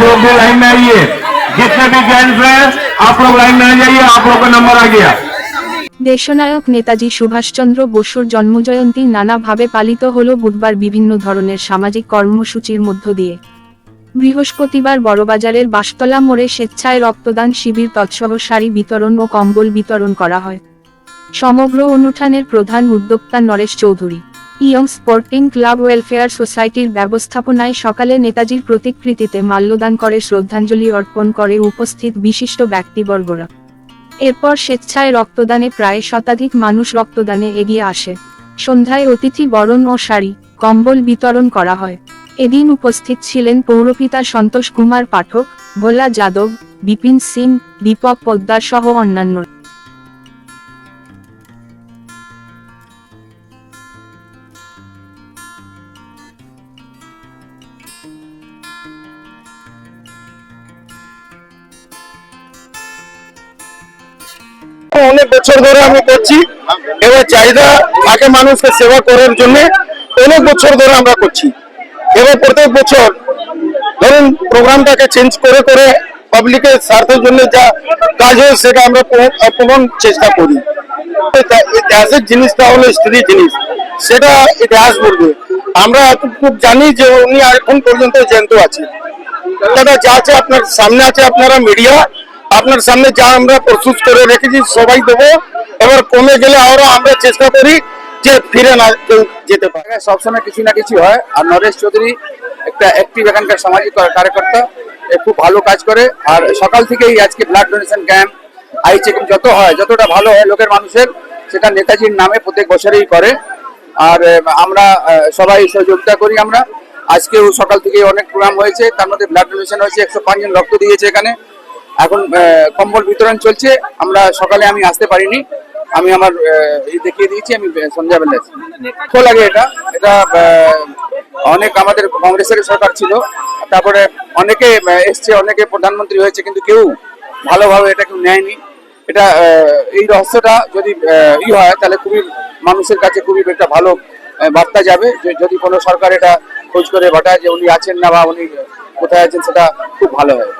लोग भी लाइन में आइए जितने भी जेंट्स हैं आप लोग लाइन में आ जाइए आप लोग का नंबर आ गया দেশনায়ক নেতাজি সুভাষচন্দ্র বসুর জন্মজয়ন্তী নানাভাবে পালিত হল বুধবার বিভিন্ন ধরনের সামাজিক কর্মসূচির মধ্য দিয়ে বৃহস্পতিবার বড়বাজারের বাসতলা মোড়ে স্বেচ্ছায় রক্তদান শিবির তৎসহ শাড়ি বিতরণ ও কম্বল বিতরণ করা হয় সমগ্র অনুষ্ঠানের প্রধান উদ্যোক্তা Naresh Chowdhury Young sporting club welfare সোসাইটির ব্যবস্থাপনায় সকালে নেতাজির প্রতিকৃতিতে মাল্যদান করে, শ্রদ্ধাঞ্জলি অর্পণ করে উপস্থিত বিশিষ্ট ব্যক্তিবর্গরা। এরপর স্বেচ্ছায় রক্তদানে প্রায় শতাধিক মানুষ রক্তদানে এগিয়ে আসে। সন্ধ্যায় অতিথি বরণ ও শাড়ি, কম্বল বিতরণ করা হয়। এদিন উপস্থিত ছিলেন পৌরপিতা সন্তোষ কুমার পাঠক, ভোলা যাদব, বিপিন সিং, দীপক পোদ্দার সহ অন্যান্য অনেক বছর ধরে আমি করছি এবার চাহিদা থাকে মানুষকে সেবা করার জন্য অনেক বছর ধরে আমরা করছি। এবার প্রত্যেক বছর ধরুন প্রোগ্রামটাকে চেঞ্জ করে করে পাবলিকের স্বার্থের জন্য যা কাজ হয় সেটা আমরা পূরণ- চেষ্টা করি। ইতিহাসের জিনিসটা হলো স্ত্রী জিনিস। সেটা ইতিহাস বলবে। আমরা এতটুকু জানি যে উনি এখন পর্যন্ত জ্যান্ত আছে দাদা, যা আছে আপনার, সামনে আছে আপনারা মিডিয়া আপনার সামনে যা আমরা প্রস্তুত করে রেখেছি সবাই দেবো। এবার কমে গেলে আরও আমরা চেষ্টা করি যে ফিরে না কেউ যেতে পারে। সবসময় কিছু না কিছু হয়। আর নরেশ চৌধুরী একটা অ্যাক্টিভ এখানকার সামাজিক কার্যকর্তা। খুব ভালো কাজ করে। আর সকাল থেকেই আজকে blood donation camp eye checking যত হয়, যতটা ভালো হয় লোকের মানুষের, সেটা নেতাজির নামে প্রত্যেক বছরেই করে। আর আমরা সবাই সহযোগিতা করি আমরা। আজকেও সকাল থেকে অনেক প্রোগ্রাম হয়েছে। তার মধ্যে ব্লাড ডোনেশন হয়েছে, একশো জন রক্ত দিয়েছে এখানে। এখন কম্বল বিতরণ চলছে। আমরা সকালে আমি আসতে পারিনি। আমি আমার দেখিয়ে দিয়েছি, আমি সন্ধ্যাবেলা ভালো লাগে এটা। এটা অনেক আমাদের কংগ্রেসের সরকার ছিল। তারপরে অনেকে এসছে, অনেকে প্রধানমন্ত্রী হয়েছে, কিন্তু কেউ ভালোভাবে এটা কেউ নেয়নি। এটা এই রহস্যটা যদি ই হয়, তাহলে খুবই মানুষের কাছে খুবই একটা ভালো বার্তা যাবে যদি কোনো সরকার এটা খোঁজ করে বাটায় যে উনি আছেন না বা উনি কোথায় আছেন, সেটা খুব ভালো হয়।